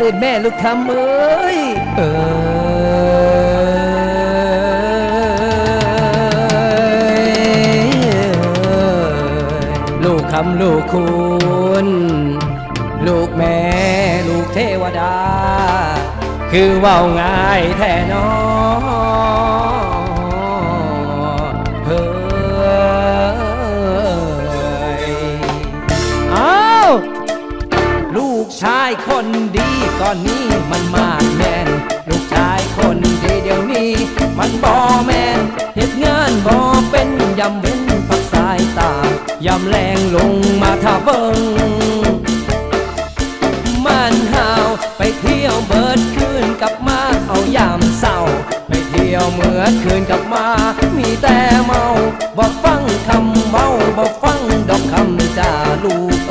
ตื่นแม่ลูกคำเอ้ยเอ้ยลูกคำลูกคุณลูกแม่ลูกเทวดา คือเว่าง่ายแท้นอ ชายคนดีก่อนนี้มันมาแมนลูกชายคนดีเดี๋ยวนี้ มันบ่แมนเหตุงานบ่เป็นยำเว้นพักสายตายำแรงลงมาท่าเบิงมันหาวไปเที่ยวเบิดคืนกลับมาเอายามเศร้า ไปเที่ยวเมื่อคืนกลับมา มีแต่เมาบอกฟังคำเมาบอกฟังดอกคำจ่าลูก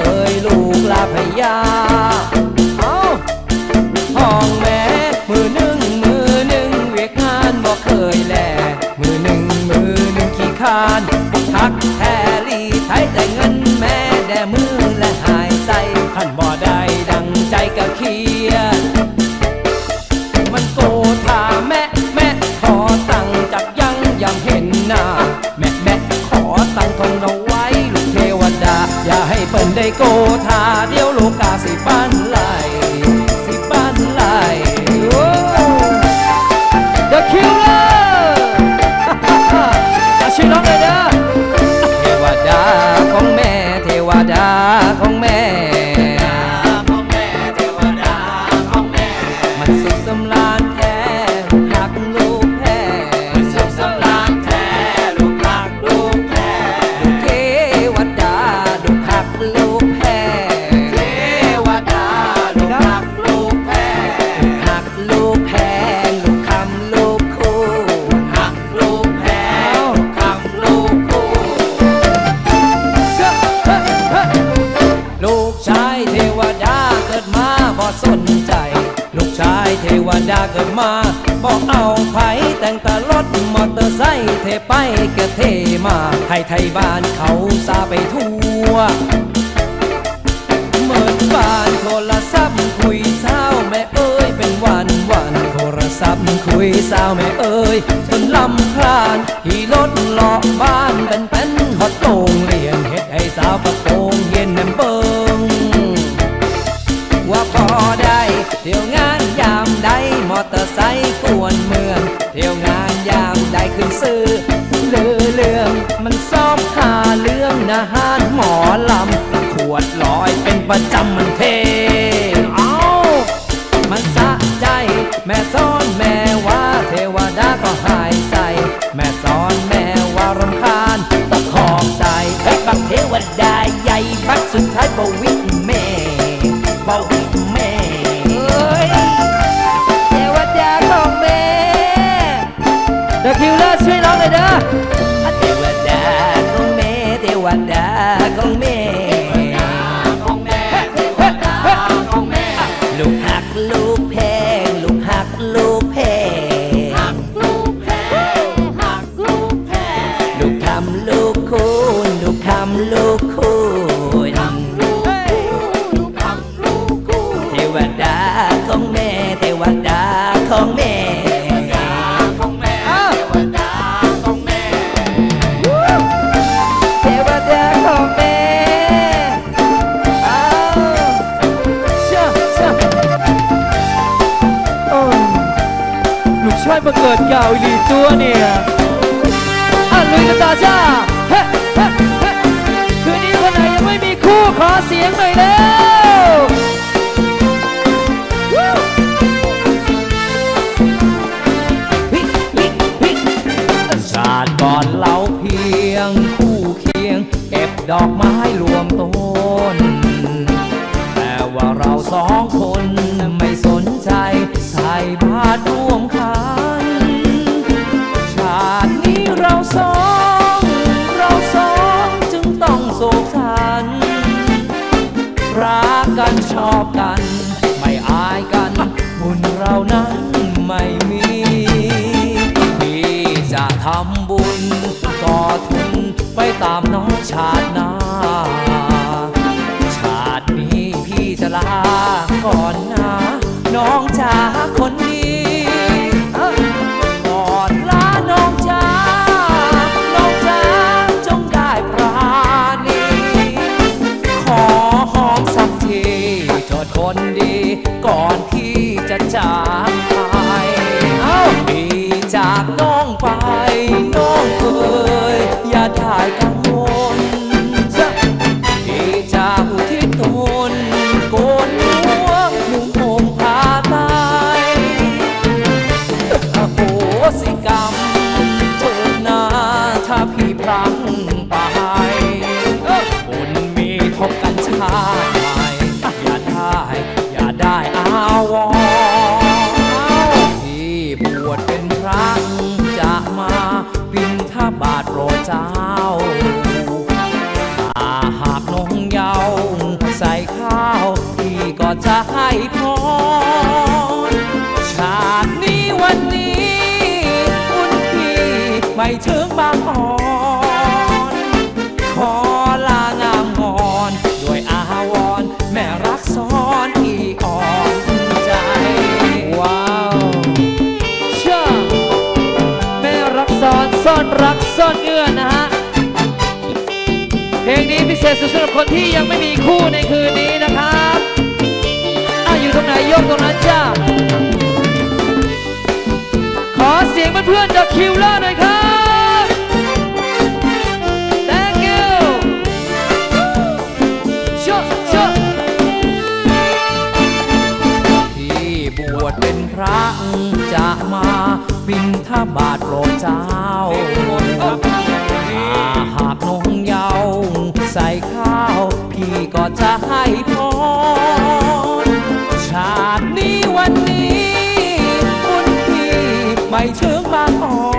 ได้โกธาเดียวโลกาสิ มาบ่เอาไผแต่งแตรถมอเตอร์ไซค์เทไปก็เทมา ให้ไทยบ้านเขาซาไปทั่วเหมือนบ้านโทรศัพท์คุยเศร้าแม่เอ้ยเป็นวันวันโทรศัพท์คุยเศร้าแม่เอ้ยจนลำคลานขี่รถเลาะบ้านเป็น เที่ยวงานยามใดขึ้นซื้อเลือเรื่องมันซอมหาเรื่องนะฮานหมอลำขวดลอยเป็นประจำมัน เลยเด้อเทวดาของแม่เทวดาของแม่ ลูกชายมาเกิดเก่าอีหลีตัวเนี่ยอะลุยกันต่อจ้าเฮ้เฮ้เฮ้คืนนี้คนไหนยังไม่มีคู่ขอเสียงหน่อยเร็วชาติก่อนเราเพียงคู่เคียง เก็บดอกไม้รวมต้น แต่ว่าเราสองคน รักกันชอบกัน ไม่อายกันบุญเรานั้นไม่มีพี่จะทำบุญก่อทุนไปตามน้องชาติหน้า ชาตินี้พี่จะลาก่อน รักซ่อนเงื่อนนะฮะ เพลงนี้พิเศษสุดสำหรับคนที่ยังไม่มีคู่ในคืนนี้นะครับอะอยู่ตรงไหนยกตรงนั้นจ้า ขอเสียงเพื่อนๆจากคิวเลอร์หน่อยครับ thank you เชื่อเชื่อที่บวชเป็นพระจะมาบินทบาทโปรดเจ้า หากน้องเยาวใส่ข้าว พี่ก็จะให้พรชาตินี้วันนี้ คุณพี่ไม่เชิงมาขอ